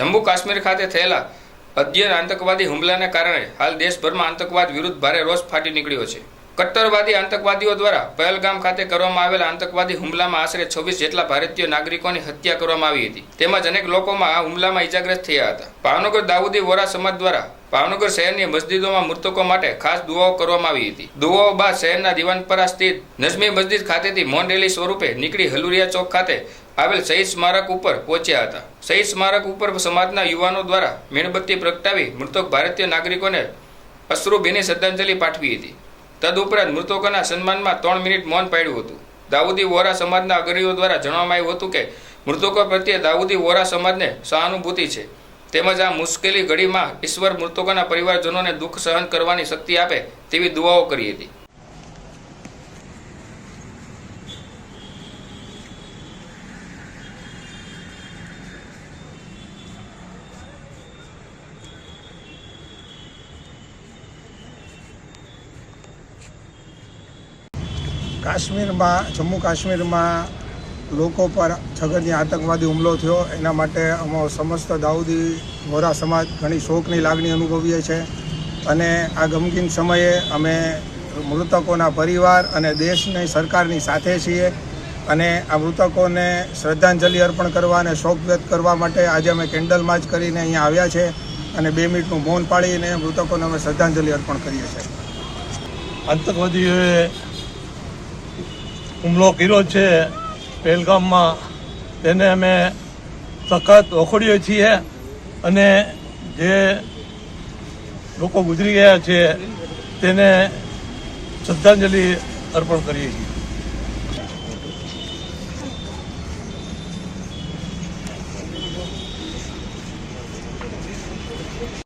જમ્મુ કાશ્મીર ખાતે થયેલા અધ્યયન આતંકવાદી હુમલાને કારણે હાલ દેશભરમાં આતંકવાદ વિરુદ્ધ ભારે રોષ ફાટી નીકળ્યો છે. કટ્ટરવાદી આતંકવાદીઓ દ્વારા પહેલગામ ખાતે કરવામાં આવેલા આતંકવાદી હુમલામાં આશરે છવ્વીસ જેટલા ભારતીય નાગરિકોની હત્યા કરવામાં આવી હતી. તેમજ અનેક લોકોમાં આ હુમલામાં ઇજાગ્રસ્ત થયા હતા. ભાવનગર દાઉદી વોરા સમાજ દ્વારા ભાવનગર શહેરની મસ્જિદોમાં મૃતકો માટે ખાસ દુઆઓ કરવામાં આવી હતી. દુઆઓ બાદ શહેરના દિવાનપરા સ્થિત નજમી મસ્જિદ ખાતેથી મૌન રેલી સ્વરૂપે નીકળી હલુરિયા ચોક ખાતે આવેલ શહીદ સ્મારક ઉપર પહોંચ્યા હતા. શહીદ સ્મારક ઉપર સમાજના યુવાનો દ્વારા મીણબત્તી પ્રગટાવી મૃતક ભારતીય નાગરિકોને અશ્રુભીની શ્રદ્ધાંજલિ પાઠવી હતી. તદુપરાંત મૃતકોના સન્માનમાં ત્રણ મિનિટ મૌન પાડ્યું હતું. દાઉદી વોરા સમાજના અગ્રણીઓ દ્વારા જણાવવામાં આવ્યું હતું કે, મૃતકો પ્રત્યે દાઉદી વોરા સમાજને સહાનુભૂતિ છે. તેમજ આ મુશ્કેલી ઘડીમાં ઈશ્વર મૃતકોના પરિવારજનોને દુઃખ સહન કરવાની શક્તિ આપે તેવી દુઆઓ કરી હતી. કાશ્મીરમાં, જમ્મુ કાશ્મીરમાં લોકો પર છગનની આતંકવાદી હુમલો થયો. એના માટે અમો સમસ્ત દાઉદી વોરા સમાજ ઘણી શોકની લાગણી અનુભવીએ છે. અને આ ગમગીન સમયે અમે મૃતકોના પરિવાર અને દેશની સરકારની સાથે છીએ. અને આ મૃતકોને શ્રદ્ધાંજલિ અર્પણ કરવા અને શોક વ્યક્ત કરવા માટે આજે અમે કેન્ડલ માર્ચ કરીને અહીંયા આવ્યા છે. અને બે મિનિટનું મૌન પાડીને મૃતકોને અમે શ્રદ્ધાંજલિ અર્પણ કરીએ છીએ. આતંકવાદીઓએ હુમલો કર્યો છે પહેલગામમાં. તેને અમે સખત વખોડીએ છીએ અને જે લોકો ગુજરી ગયા છે, તેને શ્રદ્ધાંજલિ અર્પણ કરીએ છીએ.